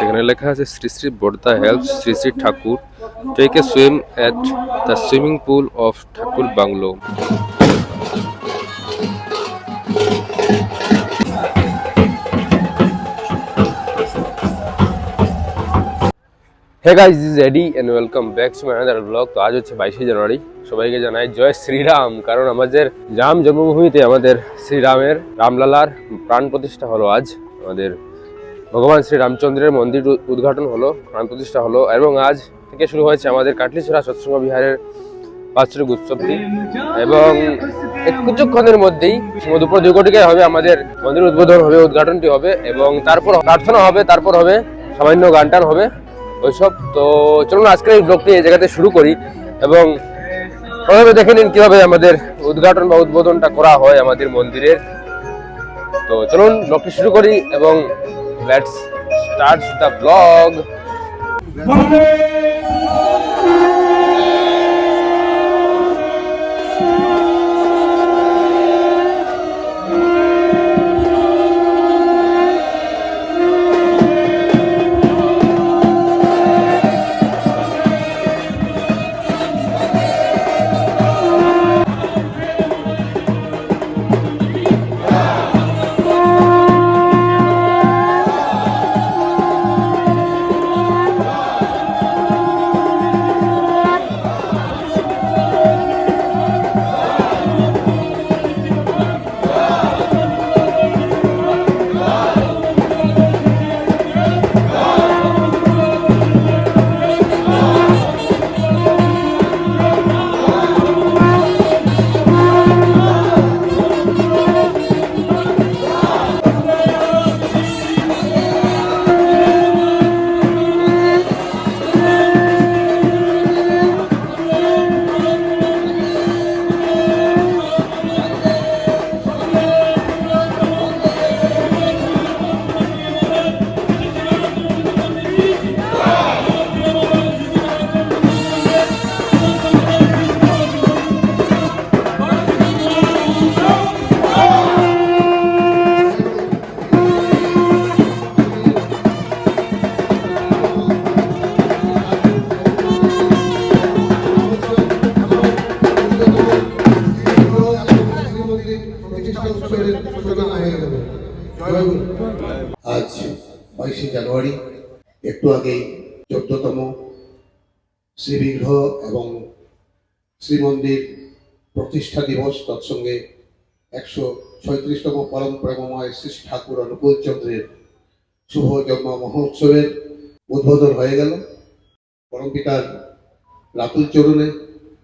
সেখানে লেখা আছে, Sri Sri Borda help Sri Sri Thakur take a swim at the swimming pool of Thakur bungalow. Hey guys is Eddie and welcome back to my another blog তো আজ হচ্ছে বাইশে জানুয়ারি। সবাইকে জানাই জয় শ্রীরাম। কারণ আমাদের রাম জন্মভূমিতে আমাদের শ্রীরামের রামলালার প্রাণ প্রতিষ্ঠা হলো আজ। আমাদের ভগবান শ্রী রামচন্দ্রের মন্দির উদ্ঘাটন হলো, প্রাণ প্রতিষ্ঠা হলো, এবং আজ থেকে শুরু হয়েছে আমাদের কাটলিছড়া সৎসঙ্গ বিহারের বাৎসরিক উৎসবটি। এবং কিছুক্ষণের মধ্যেই দুপুর দুই কোটিকায় হবে আমাদের মন্দির উদ্বোধন হবে, উদ্ঘাটনটি হবে, এবং তারপর প্রার্থনা হবে, তারপর হবে সামান্য গান টান হবে ওইসব। তো চলুন, আজকের এই ব্লগটি এই জায়গাতে শুরু করি এবং প্রথমে দেখে নিন কীভাবে আমাদের উদ্ঘাটন বা উদ্বোধনটা করা হয় আমাদের মন্দিরের। তো চলুন, ব্লগটি শুরু করি এবং লেটস স্টার্ট দ্য ব্লগ শ্রীমন্দির প্রতিষ্ঠা দিবস তৎসঙ্গে একশো ছয়ত্রিশতম পরম প্রেমময় শ্রী ঠাকুর অনুকূল চন্দ্রের শুভ জন্ম মহোৎসবের উদ্বোধন হয়ে গেল। পরম পিতার রাতুল চরণে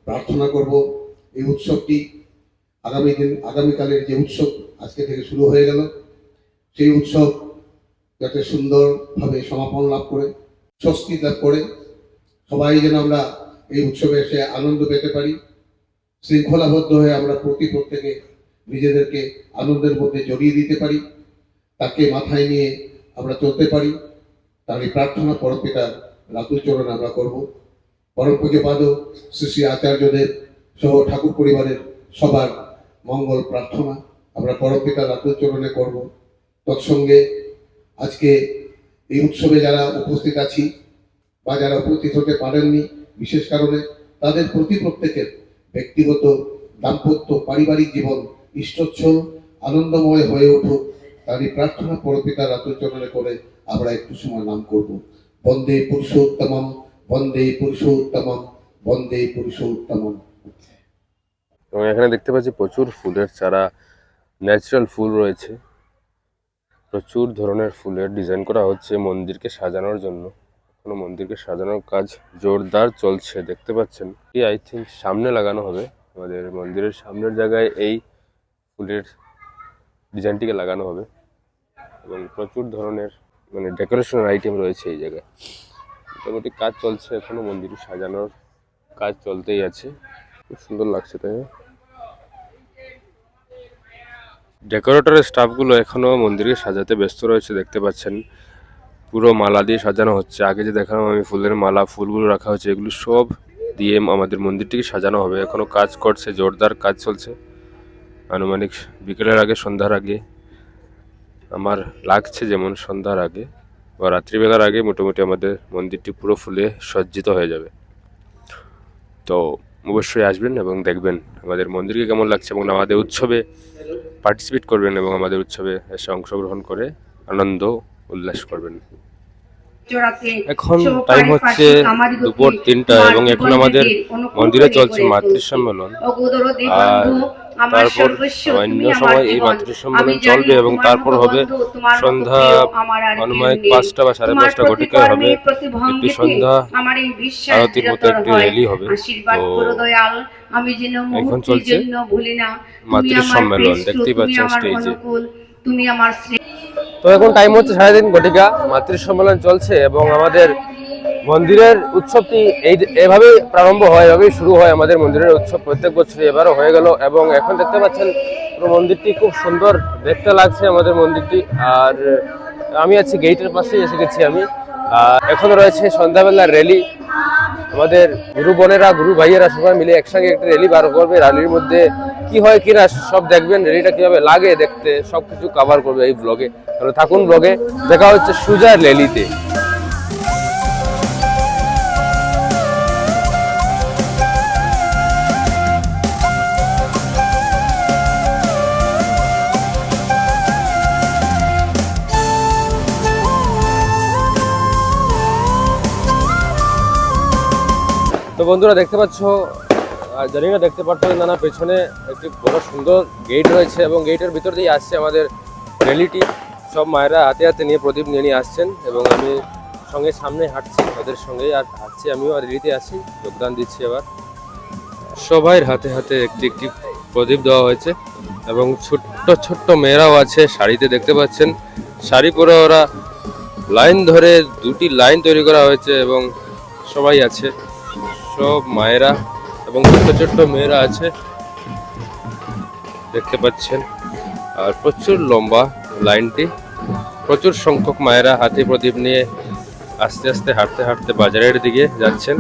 প্রার্থনা করব এই উৎসবটি। আগামী দিন, আগামীকালের যে উৎসব আজকে থেকে শুরু হয়ে গেল, সেই উৎসব যাতে সুন্দরভাবে সমাপন লাভ করে, স্বস্তি লাভ করে, সবাই যেন আমরা এই উৎসবে এসে আনন্দ পেতে পারি। শৃঙ্খলাবদ্ধ হয়ে আমরা প্রতি প্রত্যেকে নিজেদেরকে আনন্দের মধ্যে জড়িয়ে দিতে পারি। তাকে মাথায় নিয়ে আমরা চলতে পারি। তার এই প্রার্থনা পরপিতার রাতুল চরণ আমরা করব। পরম পূজ্যপাদ শ্রী শ্রী আচার্যদের সহ ঠাকুর পরিবারের সবার মঙ্গল প্রার্থনা আমরা পরপিতার রাতুল চরণে করব। তৎসঙ্গে আজকে এই উৎসবে যারা উপস্থিত আছি বা যারা উপস্থিত হতে পারেননি বিশেষ কারণে তাদের প্রতি প্রত্যেকের ব্যক্তিগত, দাম্পত্য, পারিবারিক জীবন ইষ্টচ্ছল, আনন্দময় হয়ে উঠুক। তারই প্রার্থনা পরপিতার রাতুচরণে করে আমরা একটু সময় নাম করব। বন্দে পুরুষোত্তমম বন্দে পুরুষোত্তমম বন্দে পুরুষোত্তমম। এবং এখানে দেখতে পাচ্ছি প্রচুর ফুলের চারা, ন্যাচারাল ফুল রয়েছে। প্রচুর ধরনের ফুলের ডিজাইন করা হচ্ছে মন্দিরকে সাজানোর জন্য। এখনও মন্দিরকে সাজানোর কাজ জোরদার চলছে। দেখতে পাচ্ছেন কি আই থিঙ্ক সামনে লাগানো হবে। আমাদের মন্দিরের সামনের জায়গায় এই ফুলের ডিজাইনটিকে লাগানো হবে। এবং প্রচুর ধরনের মানে ডেকোরেশনের আইটেম রয়েছে এই জায়গায়। মোটামুটি কাজ চলছে এখনও, মন্দির সাজানোর কাজ চলতেই আছে। খুব সুন্দর লাগছে, তাই ডেকোরেটরের স্টাফগুলো এখনও মন্দিরকে সাজাতে ব্যস্ত রয়েছে, দেখতে পাচ্ছেন। পুরো মালা দিয়ে সাজানো হচ্ছে। আগে যে দেখালাম আমি ফুলের মালা, ফুলগুলো রাখা হচ্ছে এগুলো সব দিয়ে আমাদের মন্দিরটিকে সাজানো হবে। এখনও কাজ করছে, জোরদার কাজ চলছে। আনুমানিক বিকেলের আগে, সন্ধ্যার আগে, আমার লাগছে যেমন সন্ধ্যার আগে বা রাত্রিবেলার আগে মোটামুটি আমাদের মন্দিরটি পুরো ফুলে সজ্জিত হয়ে যাবে। তো অবশ্যই আসবেন এবং দেখবেন আমাদের মন্দিরকে কেমন লাগছে এবং আমাদের উৎসবে পার্টিসিপেট করবেন এবং আমাদের উৎসবে এসে অংশগ্রহণ করে আনন্দ উল্লাস করবেন। এখন টাইম হচ্ছে দুপুর তিনটা এবং এখন আমাদের মন্দিরে চলছে মাতৃ সম্মেলন আর তারপর অন্য সময় এই মাতৃ সম্মেলন চলবে এবং তারপর হবে সন্ধ্যা অনুমানিক পাঁচটা বা সাড়ে পাঁচটা ঘটিকায় হবে। একটি সন্ধ্যা আরতির মতো একটি র্যালি হবে। তো এখন চলছে মাতৃ সম্মেলন, দেখতেই পাচ্ছেন স্টেজে। তুমি আমার তো এখন টাইম হচ্ছে সাড়ে তিন ঘটিকা মাতৃ সম্মেলন চলছে এবং আমাদের মন্দিরের উৎসবটি এই এভাবেই প্রারম্ভ হয়, এভাবেই শুরু হয় আমাদের মন্দিরের উৎসব। প্রত্যেক বছর এবারও হয়ে গেল এবং এখন দেখতে পাচ্ছেন মন্দিরটি খুব সুন্দর দেখতে লাগছে আমাদের মন্দিরটি। আর আমি আছি গেটের পাশেই, এসে গেছি আমি। আর এখন রয়েছে সন্ধ্যাবেলার র্যালি আমাদের গুরু বোনেরা, গুরু ভাইয়েরা সবাই মিলে একসঙ্গে একটা র্যালি বার করবে। র্যালির মধ্যে কি হয় কিনা সব দেখবেন। র্যালিটা কীভাবে লাগে দেখতে সব কিছু কভার করবে এই ব্লগে তাহলে থাকুন ব্লগে দেখা হচ্ছে সুজার র্যালিতে তো বন্ধুরা, দেখতে পাচ্ছ জানি না দেখতে পাচ্ছ না, পেছনে একটি বড় সুন্দর গেট রয়েছে এবং গেটের ভিতর দিয়ে আসছে আমাদের র্যালিটি সব মায়েরা হাতে হাতে নিয়ে প্রদীপ নিয়ে নিয়ে আসছেন এবং আমি সঙ্গে সামনে হাঁটছি ওদের সঙ্গেই আর হাঁটছি, আমিও আর র্যালিতে আছি, যোগদান দিচ্ছি আবার সবাই হাতে হাতে একটি একটি প্রদীপ দেওয়া হয়েছে এবং ছোট্ট ছোট্ট মেয়েরাও আছে, শাড়িতে দেখতে পাচ্ছেন। শাড়ি পরে ওরা লাইন ধরে দুটি লাইন তৈরি করা হয়েছে এবং সবাই আছে, সব মায়েরা এবং ছোট্ট ছোট্ট মেয়েরা আছে, দেখতে পাচ্ছেন। আর প্রচুর লম্বা লাইনটি। প্রচুর সংখ্যক মায়েরা হাতি প্রদীপ নিয়ে আস্তে আস্তে হাঁটতে হাঁটতে বাজারের দিকে যাচ্ছেন।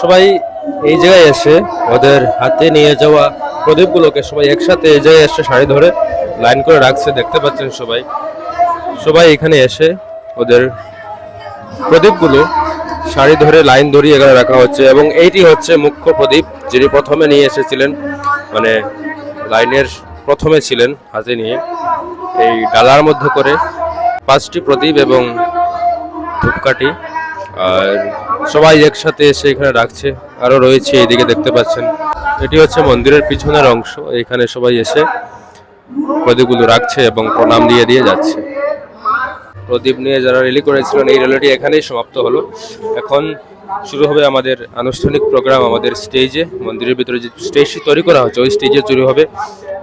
সবাই এই জায়গায় এসে ওদের হাতে নিয়ে যাওয়া প্রদীপগুলোকে সবাই একসাথে এই জায়গায় এসে শাড়ি ধরে লাইন করে রাখছে, দেখতে পাচ্ছেন সবাই। সবাই এখানে এসে ওদের প্রদীপগুলো শাড়ি ধরে লাইন ধরিয়ে এখানে রাখা হচ্ছে এবং এইটি হচ্ছে মুখ্য প্রদীপ, যিনি প্রথমে নিয়ে এসেছিলেন মানে লাইনের প্রথমে ছিলেন হাতে নিয়ে। এই ডালার মধ্যে করে পাঁচটি প্রদীপ এবং ধূপকাঠি আর সবাই একসাথে এসে এখানে রাখছে আরও রয়েছে, এদিকে দেখতে পাচ্ছেন। এটি হচ্ছে মন্দিরের পিছনের অংশ, এখানে সবাই এসে প্রদীপগুলো রাখছে এবং প্রণাম দিয়ে দিয়ে যাচ্ছে। প্রদীপ নিয়ে যারা রেলি করেছিলেন, এই রেলিটি এখানেই সমাপ্ত হলো। এখন শুরু হবে আমাদের আনুষ্ঠানিক প্রোগ্রাম আমাদের স্টেজে মন্দিরের ভিতরে যে স্টেজটি তৈরি করা হচ্ছে, ওই স্টেজে শুরু হবে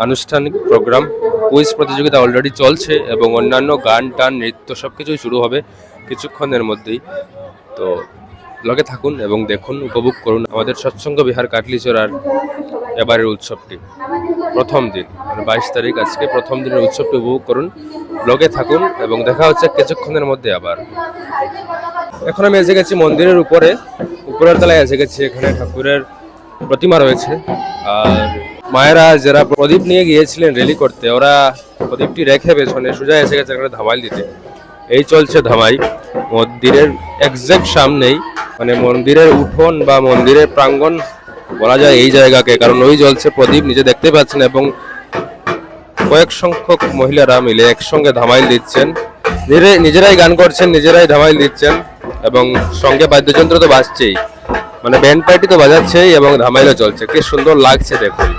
আনুষ্ঠানিক প্রোগ্রাম কুইজ প্রতিযোগিতা অলরেডি চলছে এবং অন্যান্য গান, টান, নৃত্য সব কিছুই শুরু হবে কিছুক্ষণের মধ্যেই। তো লগে থাকুন এবং দেখুন, উপভোগ করুন আমাদের সৎসঙ্গ বিহার কাটলিচড়ার এবারের উৎসবটি। প্রথম দিন মানে বাইশ তারিখ আজকে প্রথম দিনের উৎসবটি উপভোগ করুন লগে থাকুন এবং দেখা হচ্ছে কিছুক্ষণের মধ্যে আবার। এখন আমি এসে গেছি মন্দিরের উপরে, উপরের তলায় এসে গেছি, এখানে ঠাকুরের প্রতিমা রয়েছে। আর মায়েরা যারা প্রদীপ নিয়ে গিয়েছিলেন রেলি করতে, ওরা প্রদীপটি রেখে পেছনে সোজা এসে গেছে এখানে ধামাইল দিতে। এই চলছে ধামাই। মন্দিরের একজ্যাক্ট সামনেই মানে মন্দিরের উঠোন বা মন্দিরের প্রাঙ্গণ বলা যায় এই জায়গাকে, কারণ ওই জলছে প্রদীপ, নিজে দেখতে পাচ্ছেন এবং কয়েক সংখ্যক মহিলারা মিলে একসঙ্গে ধামাইল দিচ্ছেন। নিজেরাই গান করছেন, নিজেরাই ধামাইল দিচ্ছেন এবং সঙ্গে বাদ্যযন্ত্র তো বাজছেই। মানে ব্যান্ড পার্টি তো বাজাচ্ছেই এবং ধামাইলও চলছে। কি সুন্দর লাগছে দেখুন।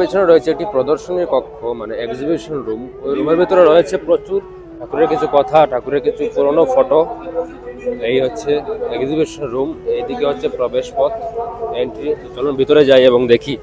পেছনে রয়েছে একটি প্রদর্শনী কক্ষ মানে এক্সিবিশন রুম ওই রুমের ভিতরে রয়েছে প্রচুর ঠাকুরের কিছু কথা, ঠাকুরের কিছু পুরনো ফটো এই হচ্ছে এক্সিবিশন রুম এইদিকে হচ্ছে প্রবেশ পথ এন্ট্রি চলুন ভিতরে যাই এবং দেখি।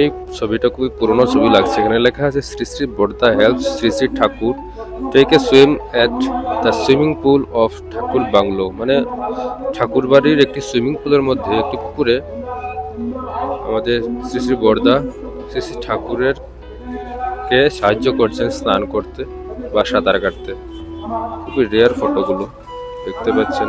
এই ছবিটা খুবই পুরনো ছবি লাগছে। এখানে লেখা আছে Sri Sri Borda help Sri Sri Thakur. Take a swim at the swimming pool of Thakur bungalow মানে ঠাকুর বাড়ির একটি সুইমিং পুলের মধ্যে একটি পুকুরে আমাদের শ্রী শ্রী বর্দা, শ্রী শ্রী ঠাকুরের কে সাহায্য করছেন স্নান করতে বা সাঁতার কাটতে। খুবই রেয়ার ফটোগুলো দেখতে পাচ্ছেন।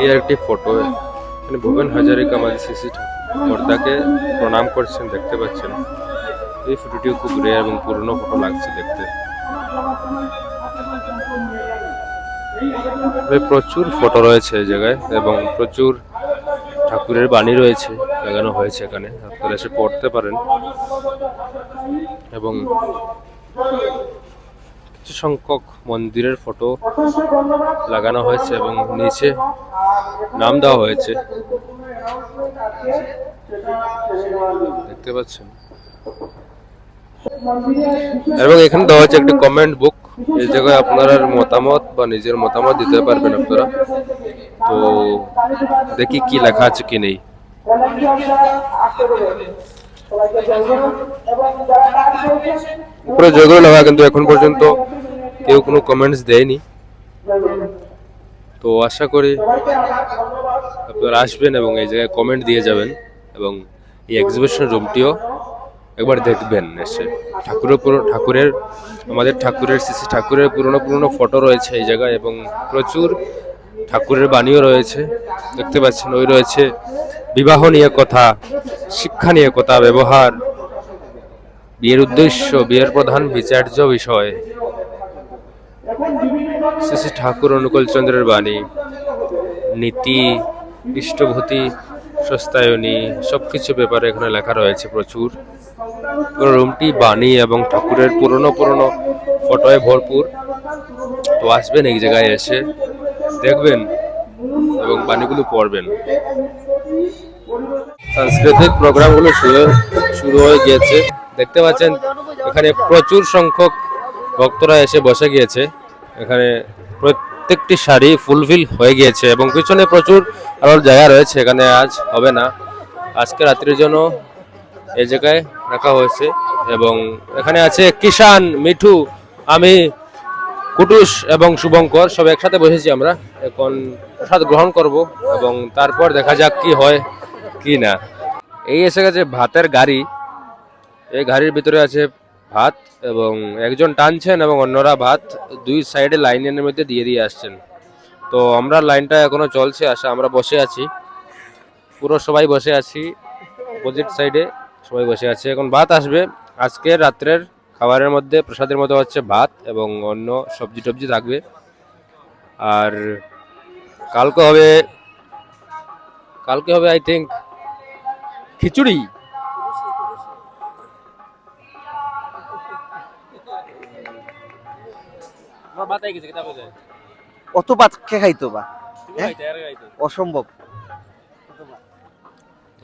এই একটি ফটো এখানে ভুবন হাজারিকা আমাদের ঠাকুর বর্দাকে প্রণাম করছেন, দেখতে পাচ্ছেন। এই ফটোটিও খুব রেয়ার এবং পুরনো ফটো লাগছে দেখতে। প্রচুর ফটো রয়েছে এই জায়গায় এবং প্রচুর ঠাকুরের বাণী রয়েছে, লাগানো হয়েছে এখানে। আপনারা এসে পড়তে পারেন। এবং কিছু সংখ্যক মন্দিরের ফটো লাগানো হয়েছে এবং নিচে নাম দেওয়া হয়েছে। দেখতে পাচ্ছেন। এবং এখানে দেওয়া হচ্ছে একটি কমেন্ট বুক এই জায়গায় আপনারা মতামত বা নিজের মতামত দিতে পারবেন আপনারা। তো দেখি কি লেখা আছে কি নেই। উপরে জয়গুলো লেখা কিন্তু এখন পর্যন্ত কেউ কোনো কমেন্টস দেয়নি। তো আশা করি আপনারা আসবেন এবং এই জায়গায় কমেন্ট দিয়ে যাবেন এবং এই এক্সিবিশন রুমটিও একবার দেখবেন এসে। ঠাকুরের পুরো ঠাকুরের আমাদের ঠাকুরের শ্রী ঠাকুরের পুরনো পুরনো ফটো রয়েছে এই জায়গায় এবং প্রচুর ঠাকুরের বাণীও রয়েছে। দেখতে পাচ্ছেন ওই রয়েছে বিবাহ নিয়ে কথা, শিক্ষা নিয়ে কথা, ব্যবহার, বিয়ের উদ্দেশ্য, বিয়ের প্রধান বিচার্য বিষয়। শ্রী শ্রী ঠাকুর অনুকূল চন্দ্রের বাণী, নীতি ইষ্টভূতি সস্তায়নী, সবকিছু ব্যাপারে এখানে লেখা রয়েছে প্রচুর। পুরো রুমটি বাণী এবং ঠাকুরের পুরনো পুরনো ফটোয় ভরপুর। তো আসবেন এক জায়গায় এসে, দেখবেন এবং বাণীগুলো পড়বেন। সাংস্কৃতিক প্রোগ্রামগুলো শুরু শুরু হয়ে গিয়েছে। দেখতে পাচ্ছেন, এখানে প্রচুর সংখ্যক ভক্তরা এসে বসে গিয়েছে। এখানে প্রত্যেকটি শাড়ি ফুলফিল হয়ে গিয়েছে এবং পিছনে প্রচুর আরও জায়গা রয়েছে। এখানে আজ হবে না। আজকে রাত্রির জন্য এই জায়গায় রাখা হয়েছে এবং এখানে আছে কিষান মিঠু, আমি, কুটুস এবং শুভঙ্কর। সব একসাথে বসেছি আমরা। এখন প্রসাদ গ্রহণ করব এবং তারপর দেখা যাক কি হয়। কি না এই এসে গেছে ভাতের গাড়ি। এই গাড়ির ভিতরে আছে ভাত এবং একজন টানছেন এবং অন্যরা ভাত দুই সাইডে লাইনের মধ্যে দিয়ে দিয়ে আসছেন। তো আমরা লাইনটা এখনও চলছে আসা আমরা বসে আছি। পুরো সবাই বসে আছি অপোজিট সাইডে সবাই বসে আছে। এখন ভাত আসবে। আজকে রাত্রের খাবারের মধ্যে, প্রসাদের মতো হচ্ছে ভাত এবং অন্য সবজি টবজি থাকবে। আর কালকে হবে কালকে হবে আই থিঙ্ক খিচুড়ি। অত ভাত কে খাইতো বা? হ্যাঁ? অসম্ভব।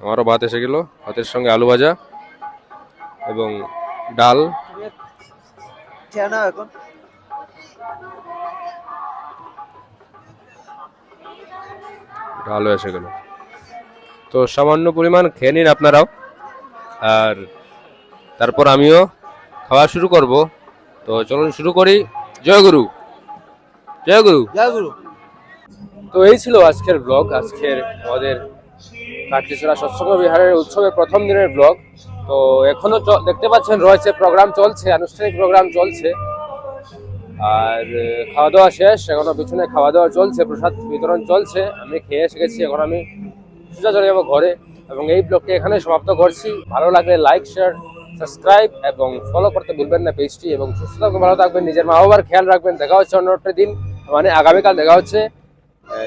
আমারও ভাত এসে গেল। ভাতের সঙ্গে আলু ভাজা এবং ডাল। এখন। ডালও এসে গেল। তো সামান্য পরিমাণ খেয়ে নিন আপনারাও। আর তারপর আমিও খাওয়া শুরু করব। তো চলুন শুরু করি। জয় গুরু। জয় গুরু। জয় গুরু। তো এই ছিল আজকের ব্লগ। আজকের আমাদের কাটলিছড়া সৎসঙ্গ বিহারের উৎসবের প্রথম দিনের ব্লগ। তো এখনও দেখতে পাচ্ছেন রয়েছে প্রোগ্রাম চলছে আনুষ্ঠানিক প্রোগ্রাম চলছে। আর খাওয়া দাওয়া শেষ। এখনও পিছনে খাওয়া দাওয়া চলছে প্রসাদ বিতরণ চলছে। আমি খেয়ে এসে গেছি। এখন আমি সোজা চলে যাব ঘরে। এবং এই ব্লগটি এখানে সমাপ্ত করছি। ভালো লাগলে লাইক শেয়ার সাবস্ক্রাইব এবং ফলো করতে ভুলবেন না পেজটি। এবং সুস্থ থাকবেন ভালো থাকবেন, নিজের মা বাবার খেয়াল রাখবেন। দেখা হচ্ছে অন্য একটা দিন। মানে আগামীকাল দেখা হচ্ছে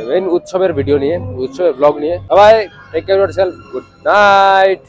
মেন উৎসবের ভিডিও নিয়ে, উৎসবের ব্লগ নিয়ে। সবাই take care yourself good night